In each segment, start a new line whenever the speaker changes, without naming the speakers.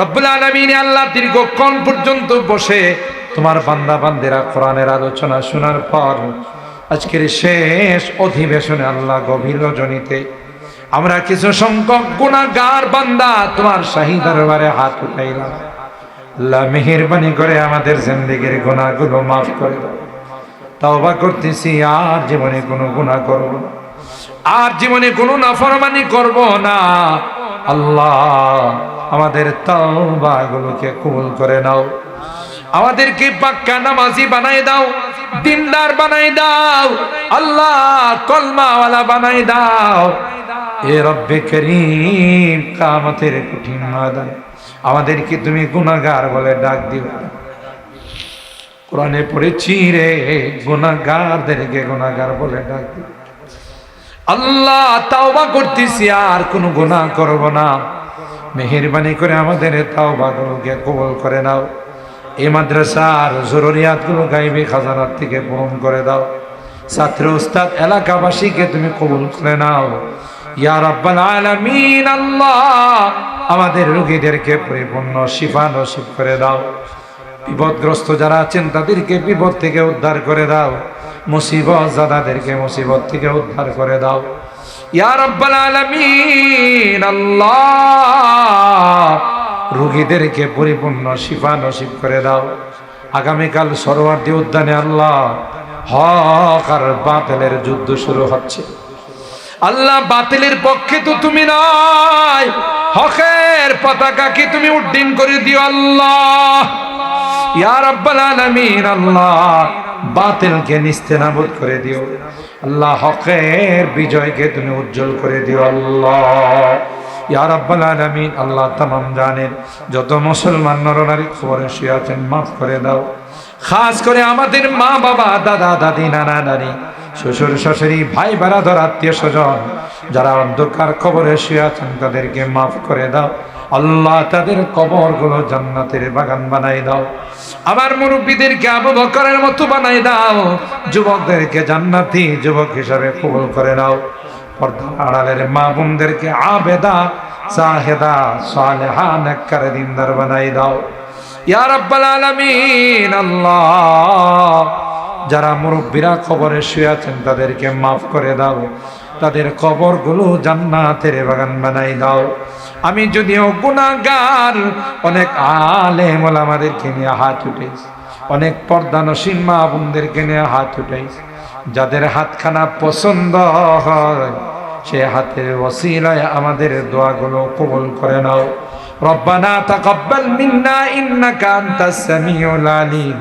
রব্বুল আল্লাহ দীর্ঘক্ষণ পর্যন্ত বসে তোমার বান্দা বান্দিরা কোরআনের আলোচনা শোনার পর আজকের শেষ অধিবেশনে আল্লাহ গভীর রজনীতে আমরা কিছু সংখ্যক গুণাগার বান্দা তোমার শাহী দরবারে হাত উঠাইলাম। আল্লাহ মেহেরবানি করে আমাদের জিন্দেগির গুণাগুলো মাফ করে দাও। তাওবা করতেছি, আর জীবনে কোনো গুণা করব আর জীবনে কোনো নাফরমানি করব না। আল্লাহ আমাদের তাওবাগুলোকে কবুল করে নাও। আমাদেরকে পাক্কা নামাজি বানাই দাও, দিনদার বানাই দাও, আল্লাহ কলমাওয়ালা বানাই দাও। এ রব্বে করিম কামতের কঠিন মাদান আমাদেরকে তুমি গুনাহগার বলে ডাক দিও। কোরআনে পড়েছি রে, গুনাহগারদেরকে গুনাহগার বলে ডাক দিও। আল্লাহ তাওবা করতেছি, আর কোনো গুনাহ করব না। মেহেরবানি করে আমাদের তাওবাগুলোকে কবল করে নাও। এই মাদ্রাসার জরুরিয়াতগুলো গাইবে খাজানার থেকে পূরণ করে দাও। ছাত্র উস্তাদ, এলাকাবাসীকে তুমি কবুল করে নাও। আমাদের রোগীদেরকে পরিপূর্ণ শিফা নসিব করে দাও। বিপদগ্রস্ত যারা আছেন, তাদেরকে বিপদ থেকে উদ্ধার করে দাও। মুসিবত জাদাদেরকে মুসিবত থেকে উদ্ধার করে দাও। রোগীদেরকে পরিপূর্ণ শিফা নসিব করে দাও। আগামীকাল সরোয়ার্দী উদ্যানে আল্লাহ হক আর বাতিলের যুদ্ধ শুরু হচ্ছে। আল্লাহ বাতিলের পক্ষে তো তুমি নয়, হকের পতাকাকে তুমি উড্ডীন করে দিও আল্লাহ? ইয়া রাব্বাল আলামিন, আল্লাহ। বাতিলকে নিস্তেনাবুদ করে দিও। আল্লাহ হকের বিজয়কে তুমি উজ্জ্বল করে দিও আল্লাহ। ইয়ার আল্লাহ তামাম জানেন, যত মুসলমান নরনারী খবরে শুয়ে আছেন, মাফ করে দাও। খাস করে আমাদের মা বাবা দাদা, দাদি, নানা, নানি শ্বশুর শাশুড়ি, ভাই বারাধর, আত্মীয় স্বজন, যারা অন্ধকার কবরে শুয়ে আছেন, তাদেরকে মাফ করে দাও। আল্লাহ তাদের কবরগুলো জান্নাতের বাগান বানাই দাও। আমার মুরব্বীদেরকে আবু বকরের মতো বানাই দাও। যুবকদেরকে জান্নাতি যুবক হিসাবে কবুল করে নাও। আড়ালের মা বোনদেরকে আবেদা, সাহেদা, সালেহা, নেককার দিনদার বানাই দাও। ইয়া রাব্বাল আলামিন, আল্লাহ। যারা মুরব্বীরা কবরে শুয়ে আছেন, তাদেরকে মাফ করে দাও। তাদের কবরগুলো জান্নাতের বাগান বানাই দাও। আমি যদিও গুণাগার অনেক আলেম আমাদেরকে নিয়ে হাত উঠেছি। অনেক পর্দানসীন মা বোনদেরকে নিয়ে হাত উঠেছি। যাদের হাতখানা পছন্দ হয়, সে হাতের ওসিলায় আমাদের দোয়াগুলো কবুল করে নাও। রব্বানা তাকাব্বাল মিন্না ইন্নাকা আনতাস সামিউল আলিম।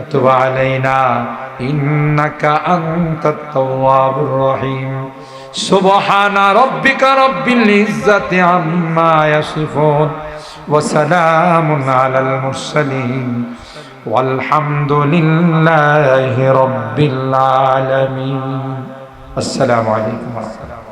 وتب علينا إنك أنت التواب الرحيم سبحان ربك رب العزة عما يصفون وسلام على المرسلين والحمد لله رب العالمين السلام عليكم ورحمة الله